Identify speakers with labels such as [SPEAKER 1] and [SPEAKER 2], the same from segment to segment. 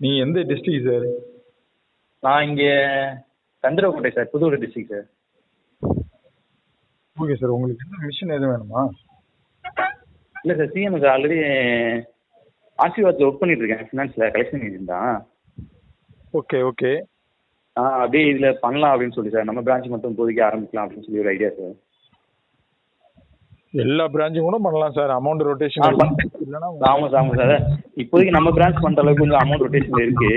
[SPEAKER 1] நீங்க எந்த district sir
[SPEAKER 2] நான் இங்கே Chandrakottai sir Pudukkottai district sir
[SPEAKER 1] okay sir உங்களுக்கு என்ன மிஷின் எதுவும் வேணுமா?
[SPEAKER 2] இல்லை சார் சிஎம்க்கு ஆல்ரெடி ஆசீர்வாத்தில் ஒர்க் பண்ணிட்டு இருக்கேன் ஃபினான்ஸில் கலெக்ஷன் ஏஜென்ட் தான்
[SPEAKER 1] ஓகே ஓகே
[SPEAKER 2] ஆ அப்படியே இதில் பண்ணலாம் அப்படின்னு சொல்லி சார் நம்ம பிரான்ச் மட்டும் இப்போதைக்கு ஆரம்பிக்கலாம் அப்படின்னு சொல்லி ஒரு ஐடியா சார்
[SPEAKER 1] எல்லா பிரான்ச்சும் கூட பண்ணலாம் சார் அமௌண்ட் ரொட்டேஷன் இல்லைன்னா
[SPEAKER 2] ஆமாம் சார் ஆமாம் சார் இப்போதைக்கு நம்ம பிரான்ச் பண்ணுற அளவுக்கு கொஞ்சம் அமௌண்ட் ரொட்டேஷன் இருக்கு.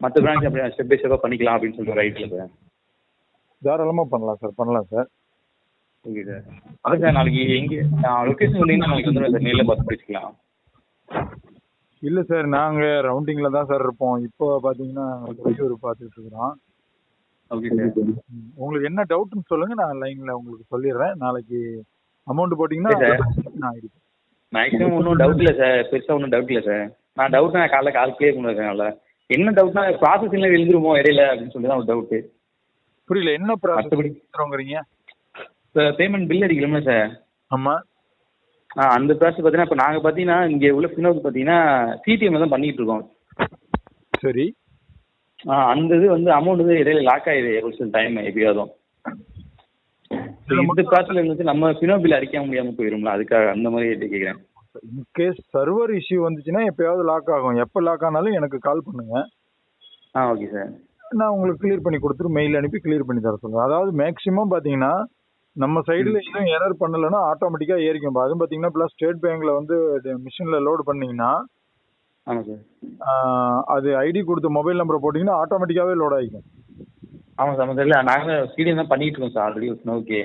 [SPEAKER 2] மற்ற பிரான்ச் அப்படியே ஸ்டெப் பை ஸ்டெப்பாக பண்ணிக்கலாம் அப்படின்னு சொல்லி ஒரு ஐடியா சார்
[SPEAKER 1] தாராளமாக பண்ணலாம் சார் பண்ணலாம் சார்
[SPEAKER 2] ஓகே சார் அதான் சார் நாளைக்கு எங்கே லொக்கேஷன் சொன்னீங்கன்னா நாளைக்கு வந்துடுவேன் சார் நேரில் பார்த்து பேசிக்கலாம்.
[SPEAKER 1] இல்லை சார் நாங்கள் ரவுண்டிங்கில் தான் சார் இருப்போம். இப்போ பார்த்தீங்கன்னா வெளியூர் பார்த்துட்டு இருக்கிறோம்.
[SPEAKER 2] ஓகே
[SPEAKER 1] உங்களுக்கு என்ன டவுட்னு சொல்லுங்கள் நான் லைனில் உங்களுக்கு சொல்லிடுறேன். நாளைக்கு அமௌண்ட் போட்டிங்கன்னா. நான் இருக்கேன்
[SPEAKER 2] மேக்ஸிமம் ஒன்றும் டவுட் இல்லை சார் பெருசாக ஒன்றும் டவுட் இல்லை சார் நான் டவுட் நான் காலைல கால் கிளியர் நல்லா என்ன டவுட்னா ப்ராசஸிங்கில் எழுதுருமோ இடையில அப்படின்னு சொல்லி தான் ஒரு டவுட்டு
[SPEAKER 1] புரியல. என்ன ப்ராசஸ்
[SPEAKER 2] மற்றபடி
[SPEAKER 1] பண்ணுறோங்கிறீங்க
[SPEAKER 2] இப்போ பேமெண்ட் பில் அடிக்கலாமா சார்
[SPEAKER 1] ஆமாம்
[SPEAKER 2] ஆ அந்த ப்ராசஸ் பார்த்தீங்கன்னா இப்போ நாங்கள் பார்த்தீங்கன்னா இங்கே உள்ள ஃபினோக்கு பார்த்தீங்கன்னா சிடிஎம் தான் பண்ணிட்டு இருக்கோம்.
[SPEAKER 1] சரி.
[SPEAKER 2] அந்த இது வந்து அமௌண்ட் வந்து இடையில லாக் ஆயிடுது ஒரு சில டைம் எப்பயாவதும் இந்த ப்ராசஸில் இருந்துச்சு நம்ம ஃபினோ பில் அடிக்க முடியாமல் போயிரும்ல அதுக்காக அந்த மாதிரி கேட்குறேன்
[SPEAKER 1] இன்கேஸ் சர்வர் இஷ்யூ வந்துச்சுன்னா எப்பயாவது லாக் ஆகும். எப்போ லாக் ஆனாலும் எனக்கு கால் பண்ணுங்க.
[SPEAKER 2] ஆ ஓகே சார்
[SPEAKER 1] நான் உங்களுக்கு கிளியர் பண்ணி கொடுத்துட்டு மெயில் அனுப்பி கிளியர் பண்ணி தர சொல்லுவேன் அதாவது மேக்ஸிமம் பார்த்தீங்கன்னா நம்ம சைடில் எதுவும் எரர் பண்ணலைன்னா ஆட்டோமேட்டிக்காக ஏறிக்கும். அதுவும் பார்த்தீங்கன்னா ப்ளஸ் ஸ்டேட் பேங்க்ல வந்து மிஷினில் லோடு பண்ணீங்கன்னா
[SPEAKER 2] ஆமாம் சார்.
[SPEAKER 1] அது ஐடி கொடுத்த மொபைல் நம்பரை போட்டிங்கன்னா ஆட்டோமேட்டிக்காகவே லோட் ஆகிக்கும்
[SPEAKER 2] ஆமாம் சார் ஆமாம் சார். இல்லை நாங்கள் சிடிஎம் தான் பண்ணிட்டு இருக்கோம் சார் ஆல்ரெடி ஃபினோக்கு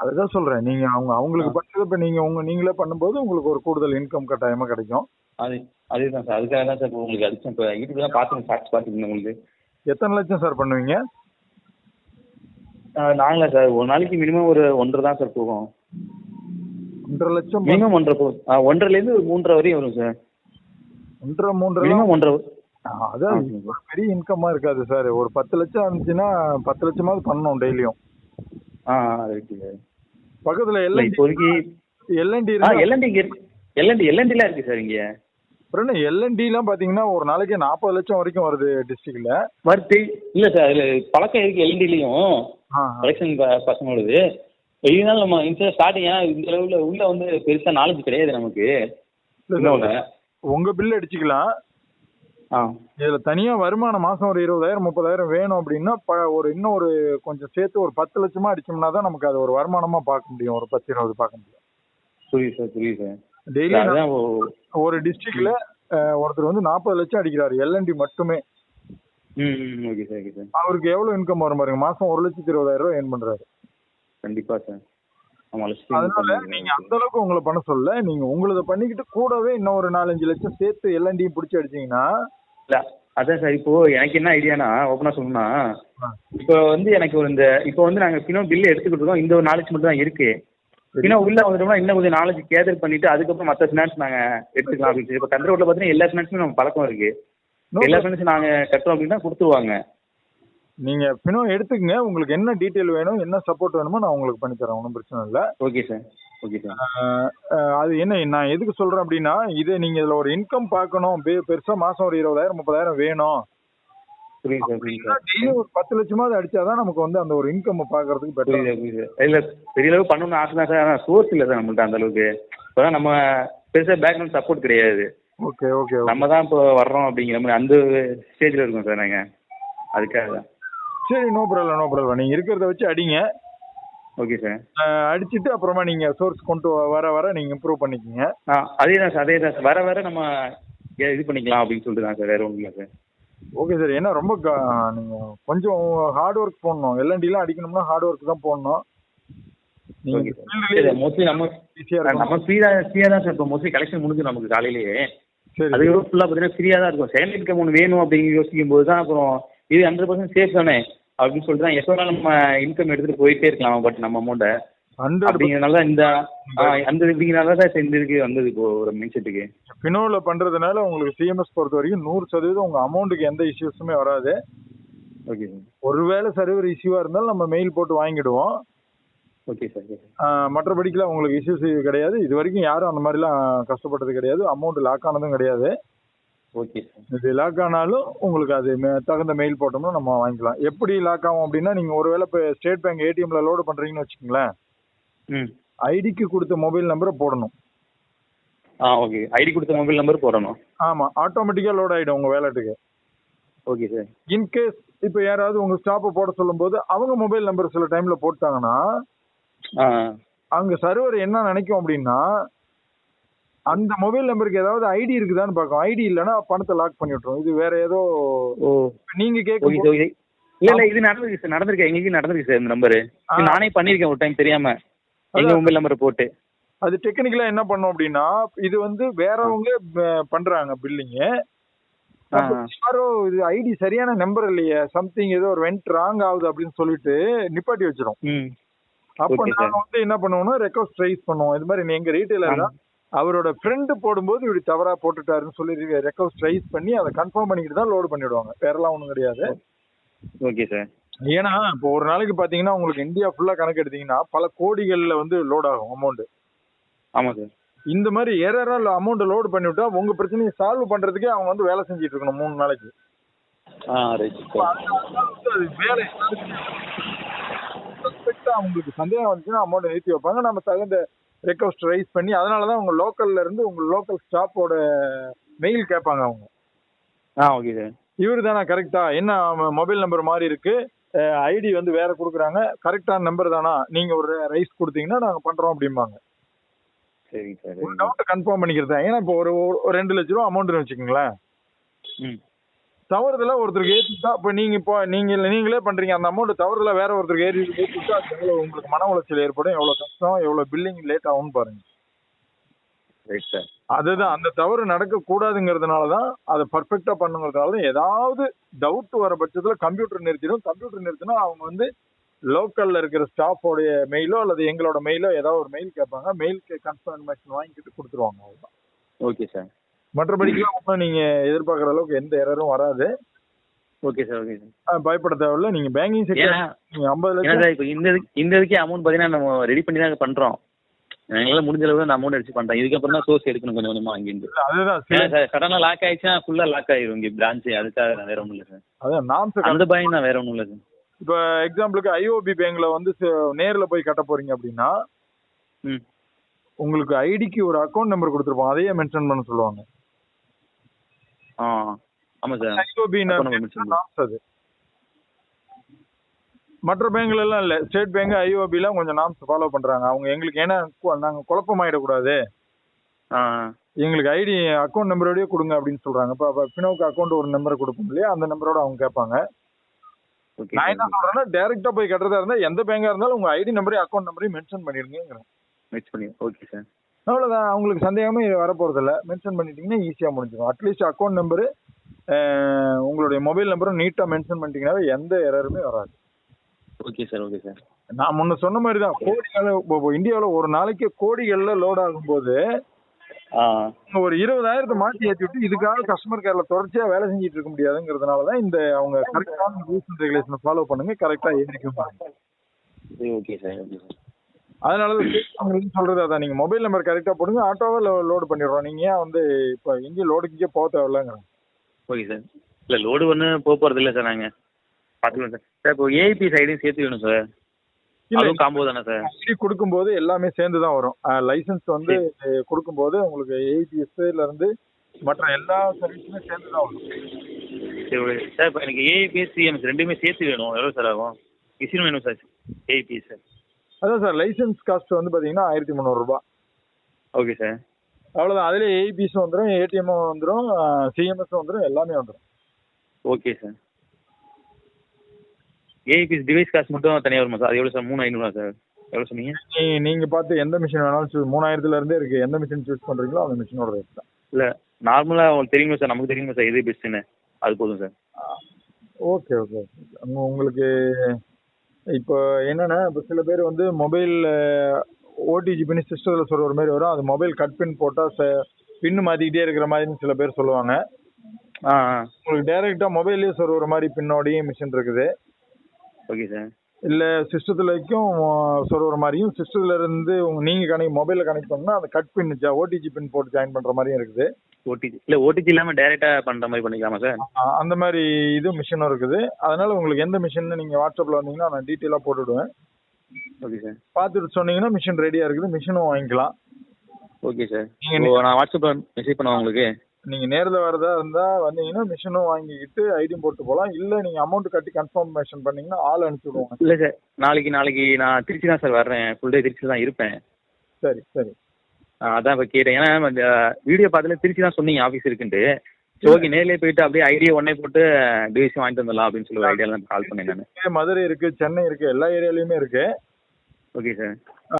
[SPEAKER 1] அதுதான் சொல்கிறேன் நீங்கள் அவங்க அவங்களுக்கு பண்ணுறது இப்போ நீங்கள் உங்கள் நீங்களே பண்ணும்போது உங்களுக்கு ஒரு கூடுதல் இன்கம் கட்டாயமாக கிடைக்கும்.
[SPEAKER 2] அது அதுதான் சார். அதுக்காக தான் சார் இப்போ உங்களுக்கு அடிச்சேன். இப்போ யூடியூப் தான் பார்த்துங்க ஃபேக்ட்ஸ் பார்த்துருந்தேன் உங்களுக்கு.
[SPEAKER 1] எத்தனை லட்சம் சார் பண்ணுவீங்க?
[SPEAKER 2] நாங்களா சார் ஒரு நாளைக்கு மினிமம் ஒரு ஒன்றரை தான் சார் போகும்.
[SPEAKER 1] ஒன்றரை லட்சம்
[SPEAKER 2] மினிமம் ஒன்றரை போகும் ஒன்றரைலேருந்து ஒரு மூன்றரை வரையும் வரும் சார்.
[SPEAKER 1] ஒன்றரை மூன்றரை
[SPEAKER 2] மினிமம் ஒன்றரை.
[SPEAKER 1] அதான் பெரிய இன்கமா இருக்காது சார். ஒரு பத்து லட்சம் இருந்துச்சுன்னா பத்து லட்சமாவது பண்ணணும் டெய்லியும். பக்கத்துல எல்என்டி
[SPEAKER 2] இப்போதைக்கு
[SPEAKER 1] எல்என்டி இருக்கு.
[SPEAKER 2] எல்என்டி எல்என்டி எல்என்டிலாம் இருக்குது சார் இங்கே.
[SPEAKER 1] அப்புறம் எல்என்டி எல்லாம் பாத்தீங்கன்னா ஒரு நாளைக்கு நாற்பது லட்சம் வரைக்கும் வருது டிஸ்ட்ரிக்ட்ல
[SPEAKER 2] வருது. இல்லை சார் அதில் பழக்கம் இருக்குது எல்என்டிலையும் கலெக்ஷன் பசங்களோடது. இருந்தாலும் நம்ம இந்த ஸ்டார்டிங் இந்த அளவில் உள்ள வந்து பெருசாக நாலேஜ் கிடையாது நமக்கு.
[SPEAKER 1] உங்க பில் அடிச்சுக்கலாம். இதுல தனியா வருமானம் மாசம் ஒரு இருபதாயிரம் முப்பதாயிரம் வேணும் அப்படின்னா ஒரு இன்னும் ஒரு கொஞ்சம் சேர்த்து ஒரு பத்து லட்சமா அடிச்சோம்னா தான் நமக்கு அது ஒரு வருமானமா பார்க்க முடியும். ஒரு பத்து இருபது பார்க்க முடியும்.
[SPEAKER 2] புரியுது சார் புரியுது சார்.
[SPEAKER 1] டெய்லி ஒரு டிஸ்ட்ரிக்ட்ல ஒருத்தர் வந்து நாற்பது லட்சம் அடிக்கிறாரு எல்என்டி மட்டுமே.
[SPEAKER 2] Okay sir okay sir.
[SPEAKER 1] அவருக்கு எவ்வளவு இன்கம் வரும் பாருங்க மாசம் ஒரு லட்சத்தி இருபதாயிரம் ரூபாய் ஏர்ன் பண்றாரு.
[SPEAKER 2] கண்டிப்பாக சார்.
[SPEAKER 1] அதனால நீங்க அந்த அளவுக்கு உங்களை பண்ண சொல்ல நீங்க உங்களத பண்ணிக்கிட்டு கூடவே இன்னும் ஒரு நாலஞ்சு லட்சம் சேர்த்து எல்என்டியும் பிடிச்சி அடிச்சீங்கன்னா
[SPEAKER 2] இல்லை அதான் சார் இப்போ எனக்கு என்ன ஐடியானா ஓப்பனாக சொல்லணும்னா
[SPEAKER 1] ஆ.
[SPEAKER 2] இப்போ வந்து எனக்கு ஒரு இந்த இப்போ வந்து நாங்கள் பினோ பில்லு எடுத்துக்கிட்டு இருக்கோம். இந்த ஒரு நாலேஜ் மட்டும் தான் இருக்கு. பினோ உள்ள வந்துட்டோம்னா இன்னும் கொஞ்சம் நாலேஜ் கேதர் பண்ணிட்டு அதுக்கப்புறம் மற்ற ஃபினான்ஸ் நாங்கள் எடுத்துக்கலாம் அப்படின்னு இப்போ கந்தரோட்டில் பார்த்தீங்கன்னா எல்லா ஃபினான்ஸுமே நம்ம பழக்கம் இருக்கு. எல்லா ஃபினான்ஸும் நாங்கள் கட்டுறோம் அப்படின்னா கொடுத்துருவாங்க.
[SPEAKER 1] நீங்க பினோ எடுத்துக்கங்க. உங்களுக்கு என்ன டீட்டெயில் வேணும் என்ன சப்போர்ட் வேணுமோ நான் உங்களுக்கு பண்ணி தரேன். ஒன்றும் பிரச்சனை இல்லை.
[SPEAKER 2] ஓகே சார் ஓகே சார்
[SPEAKER 1] அது என்ன நான் எதுக்கு சொல்றேன் அப்படின்னா இது நீங்க இதுல ஒரு இன்கம் பார்க்கணும். பெருசா மாசம் ஒரு இருபதாயிரம் முப்பதாயிரம் வேணும். டெய்லி ஒரு பத்து லட்சமாவது அடிச்சாதான் நமக்கு வந்து அந்த ஒரு இன்கம் பாக்குறதுக்கு பெட்டர்
[SPEAKER 2] இல்லை பெரிய அளவு பண்ணணும்னு ஆசை தான் சார் ஆனால் சோர்ஸ் இல்லை சார் நம்மள்ட்ட அந்த அளவுக்கு. இப்போ நம்ம பெருசாக பேக்ரவுண்ட் சப்போர்ட் கிடையாது.
[SPEAKER 1] ஓகே ஓகே
[SPEAKER 2] நம்ம தான் இப்போ வர்றோம் அப்படிங்கிற மாதிரி அந்த ஸ்டேஜில் இருக்கோம் சார் நாங்கள் அதுக்காக தான்.
[SPEAKER 1] சரி நோ ப்ராப்ளம் நோ ப்ராப்ளம் நீங்க இருக்கிறத வச்சு அடிங்க.
[SPEAKER 2] ஓகே சார்
[SPEAKER 1] அடிச்சிட்டு அப்புறமா நீங்க சோர்ஸ் கொண்டு வர வர நீங்க இம்ப்ரூவ் பண்ணிக்கங்க.
[SPEAKER 2] ஆ அதே தான் சார் அதே தான் சார் வர வர நம்ம இது பண்ணிக்கலாம் அப்படின்னு சொல்லிட்டு தான் சார் வேறு ஒன்றும் இல்லை சார்
[SPEAKER 1] ஓகே சார் ஏன்னா ரொம்ப க- நீங்க கொஞ்சம் ஹார்ட் ஒர்க் போடணும். எல்என்டிலாம் அடிக்கணும்னா ஹார்ட் ஒர்க் தான் போடணும்.
[SPEAKER 2] மோஸ்ட்லி நம்ம நம்ம ஃப்ரீயாக ஃப்ரீயாக தான் சார் இப்போ மோஸ்ட்லி கலெக்ஷன் முடிஞ்சு நமக்கு காலையிலேயே.
[SPEAKER 1] சரி
[SPEAKER 2] அதுக்கப்புறம் ஃபுல்லாக பார்த்தீங்கன்னா ஃப்ரீயாக தான் இருக்கும். செகண்ட் இன்கம் ஒன்று வேணும் அப்படின்னு யோசிக்கும் போது தான் அப்புறம் இது ஹண்ட்ரட் பர்சன்ட் சேஃப் தானே? அப்படின்னு சொல்லிட்டு தான் வேணாலும் நம்ம இன்கம் எடுத்துகிட்டு போயிட்டே இருக்கலாம் பட் நம்ம அமௌண்ட்டை அப்படிங்கிறனால இந்த அந்த இப்படிங்கிறனால தான் சார் இந்த இதுக்கு வந்தது இப்போ ஒரு மைண்ட் செட்டுக்கு
[SPEAKER 1] பினோல பண்றதுனால உங்களுக்கு சிஎம்எஸ் பொறுத்த வரைக்கும் நூறு சதவீதம் உங்க அமௌண்ட்டுக்கு எந்த இஷ்யூஸுமே வராது.
[SPEAKER 2] ஓகே சார்
[SPEAKER 1] ஒருவேளை சர்வர் இஷ்யூவா இருந்தாலும் நம்ம மெயில் போட்டு வாங்கிடுவோம்.
[SPEAKER 2] ஓகே சார்
[SPEAKER 1] மற்றபடிக்கெல்லாம் உங்களுக்கு இஷ்யூஸ் கிடையாது. இது வரைக்கும் யாரும் அந்த மாதிரிலாம் கஷ்டப்பட்டது கிடையாது. அமௌண்ட் லாக் ஆனதும் கிடையாது.
[SPEAKER 2] ஓகே
[SPEAKER 1] இது லாக் ஆனாலும் உங்களுக்கு அது தகுந்த மெயில் போட்டோம்னா நம்ம வாங்கிக்கலாம். எப்படி லாக் ஆகும் அப்படின்னா நீங்கள் ஒருவேளை இப்போ ஸ்டேட் பேங்க் ஏடிஎம்ல லோடு பண்ணுறீங்கன்னு வச்சுக்கோங்களேன். ஐடிக்கு கொடுத்த மொபைல் நம்பரை போடணும்.
[SPEAKER 2] ஆ ஓகே ஐடி கொடுத்த மொபைல் நம்பர் போடணும்.
[SPEAKER 1] ஆமாம் ஆட்டோமேட்டிக்காக லோட் ஆகிடும் உங்கள் வேலெட்டுக்கு
[SPEAKER 2] ஓகே சார்
[SPEAKER 1] இன்கேஸ் இப்போ யாராவது உங்கள் ஸ்டாப்பை போட சொல்லும்போது அவங்க மொபைல் நம்பர் சில டைமில் போட்டாங்கன்னா அங்கே சர்வர் என்ன நினைக்கும் அப்படின்னா அந்த மொபைல் நம்பருக்கு ஏதாவது ஐடி இருக்குதான்னு பார்க்கும் ஐடி இல்லைன்னா பணத்தை லாக் பண்ணி விட்டுரும். இது வேற ஏதோ நீங்க
[SPEAKER 2] ஓகே இல்ல இல்ல இது நடந்திருக்கு சார் நடந்திருக்கு. எங்களுக்கு நடந்திருக்கு சார் இந்த நம்பரு. நானே பண்ணிருக்கேன் ஒரு டைம் தெரியாம. எங்க. மொபைல் நம்பரை போட்டு.
[SPEAKER 1] அது டெக்னிக்கலா என்ன பண்ணும் அப்படின்னா இது வந்து வேறவங்க பண்றாங்க பில்லிங்
[SPEAKER 2] ஆ.
[SPEAKER 1] யாரோ இது ஐடி சரியான நம்பர் இல்லையே. சம்திங் ஏதோ ஒரு வெண்ட் ராங் ஆகுது அப்படின்னு சொல்லிட்டு நிப்பாட்டி வச்சிரும்.
[SPEAKER 2] ம்.
[SPEAKER 1] அப்ப. நாங்க வந்து என்ன பண்ணுவோம்னா ரெக்வஸ்ட் ரைஸ் பண்ணுவோம். இது மாதிரி எங்க ரீட்டைலர். தான் அவரோட ஃப்ரெண்டு போடும்போது இப்படி தவறா போட்டுட்டாருன்னு சொல்லி ரெக்வஸ்ட் ரைஸ் பண்ணி அதை கன்ஃபார்ம் பண்ணிக்கிட்டு தான் லோடு பண்ணிவிடுவாங்க வேறலாம் ஒன்றும் கிடையாது.
[SPEAKER 2] ஓகே சார்
[SPEAKER 1] ஏன்னா இப்போ ஒரு நாளைக்கு பாத்தீங்கன்னா உங்களுக்கு இந்தியா ஃபுல்லா கணக்கு எடுத்தீங்கன்னா பல கோடிகள்ல வந்து லோட் ஆகும் அமௌண்ட்
[SPEAKER 2] ஆமாம் சார்
[SPEAKER 1] இந்த மாதிரி எரரா அமௌண்ட் லோடு பண்ணிவிட்டா உங்க பிரச்சனையை சால்வ் பண்றதுக்கே அவங்க வந்து வேலை செஞ்சுட்டு இருக்கணும் மூணு நாளைக்கு. வேலை உங்களுக்கு சந்தேகம் வந்துச்சுன்னா அமௌண்ட் நிறுத்தி வைப்பாங்க. நம்ம தகுந்த ரெக்வஸ்ட் ரைஸ் பண்ணி அதனால தான் உங்க லோக்கல்ல இருந்து உங்க லோக்கல் ஸ்டாஃபோட மெயில் கேட்பாங்க அவங்க.
[SPEAKER 2] ஆ ஓகே சார்
[SPEAKER 1] இவர் தானா கரெக்டா என்ன மொபைல் நம்பர் மாதிரி இருக்கு? ஐடி வந்து வேற கொடுக்குறாங்க. கரெக்டான நம்பர் தானா? நீங்க ஒரு ரைஸ் கொடுத்தீங்கன்னா நாங்க பண்றோம் அப்படிம்பாங்க.
[SPEAKER 2] சரிங்க சார்
[SPEAKER 1] ஒரு டவுட் கன்ஃபார்ம் பண்ணிக்கிறது? ஏன்னா இப்போ ஒரு ஒரு ரெண்டு லட்ச ரூபா அமௌண்ட்னு வச்சுக்கோங்களேன்.
[SPEAKER 2] ம்
[SPEAKER 1] தவறுதலா ஒருத்தருக்கு ஏற்றிட்டா இப்போ நீங்க இப்போ நீங்க நீங்களே பண்றீங்க. அந்த அமௌண்ட் தவறுதலா வேற ஒருத்தருக்கு ஏறி ஏற்றிட்டா அது எவ்வளவு உங்களுக்கு மன உளைச்சல் ஏற்படும் எவ்வளவு கஷ்டம் எவ்வளவு பில்லிங் லேட் ஆகும்னு பாருங்க.
[SPEAKER 2] ரைட் சார்
[SPEAKER 1] அதுதான் அந்த தவறு நடக்க கூடாதுங்கிறதுனால தான் அதை பர்ஃபெக்டா பண்ணுங்கிறதுனால தான் ஏதாவது டவுட் வர பட்சத்துல கம்ப்யூட்டர் நிறுத்திடும். கம்ப்யூட்டர் நிறுத்தினா அவங்க வந்து லோக்கல்ல இருக்கிற ஸ்டாஃபோடைய மெயிலோ அல்லது எங்களோட மெயிலோ ஏதாவது ஒரு மெயில் கேட்பாங்க. மெயிலுக்கு கன்ஃபர்மேஷன் வாங்கிட்டு கொடுத்துருவாங்க அவ்வளவுதான்.
[SPEAKER 2] ஓகே சார்
[SPEAKER 1] மற்றபடிக்கெல்லாம் ஒன்றும் நீங்க எதிர்பார்க்குற அளவுக்கு எந்த எரரும் வராது.
[SPEAKER 2] ஓகே சார் ஓகே சார்
[SPEAKER 1] பயப்பட தேவையில்ல. நீங்க பேங்கிங் செக்டர் நீங்க ஐம்பது லட்சம்
[SPEAKER 2] இப்போ இந்த இந்த இதுக்கே அமௌண்ட் பார்த்தீங்கன்னா நம்ம ரெடி பண்ணி தான் பண்ணுறோம் எங்களால் முடிஞ்ச அளவு அந்த அமௌண்ட் அடிச்சு பண்ணுறோம் இதுக்கப்புறம் தான் சோர்ஸ் எடுக்கணும் கொஞ்சம் கொஞ்சமாக அங்கேருந்து
[SPEAKER 1] அதுதான்
[SPEAKER 2] சடனாக லாக் ஆயிடுச்சுன்னா ஃபுல்லாக லாக் ஆயிரும் இங்கே பிரான்ச்சு அதுக்காக நான் வேற ஒன்றும் இல்லை சார்
[SPEAKER 1] அதான் நாம்ஸ்
[SPEAKER 2] அந்த பயம் தான் வேற ஒன்றும் இல்லை சார்
[SPEAKER 1] இப்போ எக்ஸாம்பிளுக்கு ஐஓபி பேங்க்ல வந்து நேர்ல போய் கட்ட போறீங்க அப்படின்னா உங்களுக்கு ஐடிக்கு ஒரு அக்கௌண்ட் நம்பர் கொடுத்துருப்போம். அதையே மென்ஷன் பண்ண சொல்லுவாங்க.
[SPEAKER 2] ஆ ஆமாம் சார்.
[SPEAKER 1] ஐஓபி மற்ற பேங்க்ல எல்லாம் இல்ல ஸ்டேட் பேங்க் ஐஓபி எல்லாம் கொஞ்சம் நாம்ஸ் ஃபாலோ பண்றாங்க. அவங்க எங்களுக்கு ஏன்னா நாங்க குழப்பமாயிடக்கூடாது. எங்களுக்கு ஐடி அக்கௌண்ட் நம்பரோடய கொடுங்க அப்படின்னு சொல்றாங்க. இப்போ பினோக்கு அக்கௌண்ட் ஒரு நம்பரை கொடுப்போம் இல்லையா? அந்த நம்பரோட அவங்க கேட்பாங்க. நான் என்ன சொல்றேன்னா டைரக்டா போய் கட்டுறதா இருந்தா எந்த பேங்கா இருந்தாலும் உங்க ஐடி நம்பரையும் அக்கௌண்ட் நம்பரையும் மென்ஷன் பண்ணிருங்க
[SPEAKER 2] மிக்ஸ் பண்ணி ஓகே சார்.
[SPEAKER 1] அவ்வளவுதான். அவங்களுக்கு சந்தேகமே வரப்போறது இல்ல மென்ஷன் பண்ணிட்டீங்கன்னா ஈஸியா முடிஞ்சிடும். அட்லீஸ்ட் அக்கௌண்ட் நம்பரு உங்களுடைய மொபைல் நம்பரும் நீட்டா மென்ஷன் பண்ணிட்டீங்கன்னாவே எந்த எரருமே வராது.
[SPEAKER 2] ஓகே சார் ஓகே சார்
[SPEAKER 1] நான் முன்ன சொன்ன மாதிரி தான் கோடிகள் இந்தியாவில் ஒரு நாளைக்கு கோடிகள்ல லோட் ஆகும்போது ஒரு இருபதாயிரத்தை மாற்றி ஏற்றி விட்டு இதுக்காக கஸ்டமர் கேர்ல தொடர்ச்சியா வேலை செஞ்சுட்டு இருக்க முடியாதுங்கிறதுனால தான் இந்த அவங்க கரெக்டான ரூல்ஸ் அண்ட் ரெகுலேஷனை ஃபாலோ பண்ணுங்க கரெக்டா ஏறிக்கும் பாருங்க
[SPEAKER 2] சரி ஓகே சார் ஓகே சார்
[SPEAKER 1] அதனால தான் உங்களுக்கு சொல்றது அதான். நீங்க மொபைல் நம்பர் கரெக்டா போடுங்க ஆட்டோவே லோடு பண்ணிடுறோம். நீங்க ஏன் வந்து இப்போ எங்கேயும் லோடுக்கு போக தேவையில்லைங்க
[SPEAKER 2] ஓகே சார் இல்லை லோடு ஒன்றும் போக போகிறது இல்லை சார் நாங்கள் பார்த்துக்கலாம் சார் சார் இப்போ ஏஐபி சைடையும் சேர்த்து வேணும் சார் அதுவும் காம்போ தானே சார்
[SPEAKER 1] ஐடி கொடுக்கும்போது எல்லாமே சேர்ந்து தான் வரும் லைசன்ஸ் வந்து கொடுக்கும்போது உங்களுக்கு ஏபிஎஸ்ல இருந்து மற்ற எல்லா சர்வீஸுமே சேர்ந்து தான் வரும்.
[SPEAKER 2] சரி ஓகே சார் இப்போ எனக்கு ஏஐபிஎஸ் சிஎம்எஸ் ரெண்டுமே சேர்த்து வேணும். எவ்வளோ சார் ஆகும்? மிஷின் வேணும் சார் ஏஐபிஎஸ் சார்
[SPEAKER 1] அதான் சார் லைசன்ஸ் காஸ்ட் வந்து பாத்தீங்கன்னா ஆயிரத்தி முந்நூறுரூபா
[SPEAKER 2] ஓகே சார்
[SPEAKER 1] அவ்வளோதான் அதுலேயே ஏபிஎஸும் வந்துடும் ஏடிஎம்மும் வந்துடும் சிஎம்எஸும் வந்துடும் எல்லாமே வந்துடும்
[SPEAKER 2] okay sir AEPS device cost மட்டும் தனியாக வருமா சார் அது எவ்வளோ சார் மூணு ஐநூறுவா சார் எவ்வளோ சொன்னீங்க?
[SPEAKER 1] நீ நீங்க பார்த்து எந்த மிஷின் வேணாலும் choose- மூணாயிரத்துல இருந்தே இருக்கு. எந்த மிஷின் சூஸ் பண்றீங்களோ அந்த மிஷினோட ரேட் தான்.
[SPEAKER 2] இல்லை நார்மலாக உங்களுக்கு தெரியுமா சார் நமக்கு தெரியுமா சார் எது பெஸ்ட்டுன்னு அது போதும் சார்
[SPEAKER 1] ஓகே ஓகே உங்களுக்கு இப்போ என்னன்னா இப்போ சில பேர் வந்து மொபைல் ஓடிஜி பின் சிஸ்டத்தில் சொல்கிற மாதிரி வரும். அது மொபைல் கட் பின் போட்டால் பின்னு மாற்றிக்கிட்டே இருக்கிற மாதிரின்னு சில பேர் சொல்லுவாங்க.
[SPEAKER 2] ஆ ஆ.
[SPEAKER 1] உங்களுக்கு டைரெக்டாக மொபைல்லேயே சொல்கிற மாதிரி பின்னோடையும் மிஷின் இருக்குது.
[SPEAKER 2] ஓகே சார்
[SPEAKER 1] இல்லை சிஸ்டத்துலைக்கும் சொல்கிற மாதிரியும் சிஸ்டத்தில் இருந்து நீங்கள் கனெக்ட் மொபைலில் கனெக்ட் பண்ணால் அந்த கட் பின் ஓடிஜி பின் போட்டு ஜாயின் பண்ணுற மாதிரியும் இருக்குது.
[SPEAKER 2] ஓடிஜி இல்லை ஓடிஜி இல்லாமல் டேரெக்டாக பண்ணுற மாதிரி பண்ணிக்கலாமா சார்?
[SPEAKER 1] அந்த மாதிரி இது மிஷினும் இருக்குது. அதனால உங்களுக்கு எந்த மிஷின் நீங்க வாட்ஸ்அப்ல வந்தீங்கன்னா நான் டீட்டெயிலாக போட்டுவிடுவேன்
[SPEAKER 2] ஓகே சார்.
[SPEAKER 1] பார்த்துட்டு சொன்னீங்கன்னா மிஷின் ரெடியா இருக்குது. மிஷினும் வாங்கிக்கலாம்.
[SPEAKER 2] Okay sir.
[SPEAKER 1] நீங்க
[SPEAKER 2] நான் வாட்ஸ்அப்பில் மெசேஜ் பண்ணுவேன் உங்களுக்கு?
[SPEAKER 1] நீங்க நேர்ல வரதா இருந்தா வந்தீங்கன்னா மிஷினும் வாங்கிக்கிட்டு ஐடியும் போட்டு போகலாம் இல்ல நீங்க அமௌண்ட் கட்டி கன்ஃபர்மேஷன் பண்ணீங்கன்னா ஆள் அனுப்பிச்சு விடுவாங்க
[SPEAKER 2] இல்லை சார். நாளைக்கு நாளைக்கு நான் திருச்சி தான் சார் வர்றேன். ஃபுல் டே திருச்சி தான் இருப்பேன்.
[SPEAKER 1] சரி சரி.
[SPEAKER 2] அதான் இப்போ கேட்டேன். ஏன்னா வீடியோ பார்த்துல திருச்சி தான் சொன்னீங்க ஆஃபீஸ் இருக்குன்ட்டு. ஓகே நேர்லயே போயிட்டு அப்படியே ஐடியா உடனே போட்டு டிவிஷன் வாங்கிட்டு வந்துடலாம் அப்படின்னு சொல்லி ஐடியாவில் கால் பண்ணேன் நான்.
[SPEAKER 1] மதுரை இருக்கு சென்னை இருக்கு எல்லா ஏரியாலயுமே இருக்கு.
[SPEAKER 2] Okay sir